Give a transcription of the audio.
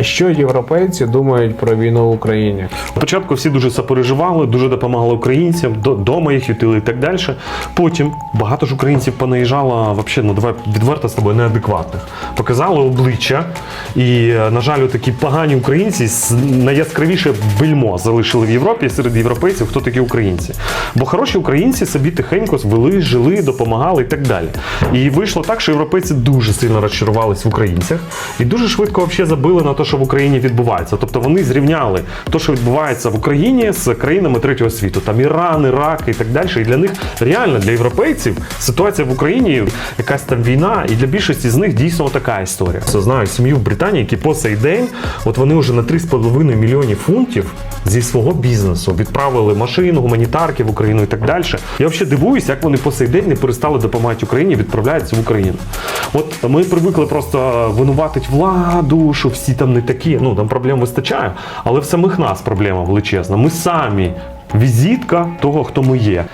Що європейці думають про війну в Україні? Спочатку всі дуже сопереживали, дуже допомагали українцям, до- дома їх ютили і так далі. Потім багато ж українців понаїжджало, вообще, ну давай відверто з тобою, неадекватних. Показали обличчя. І, е, на жаль, такі погані українці найяскравіше бельмо залишили в Європі серед європейців, хто такі українці. Бо хороші українці собі тихенько звели, жили, допомагали і так далі. І вийшло так, що європейці дуже сильно розчарувались в українцях і дуже швидко взагалі забили на те, що в Україні відбувається. Тобто вони зрівняли те, що відбувається в Україні з країнами третього світу, там Іран, Ірак і так далі. І для них реально для європейців ситуація в Україні якась там війна, і для більшості з них дійсно така історія. Це знаю сім'ю в Британії, які по цей день, от вони вже на 3,5 мільйонів фунтів зі свого бізнесу відправили машину, гуманітарки в Україну і так далі. Я взагалі дивуюсь, як вони по цей день не перестали допомагати Україні, відправляються в Україну. От ми привикли просто винуватити владу, що всі там не такі. Ну там проблем вистачає, але в самих нас проблема величезна. Ми самі візитка того, хто ми є.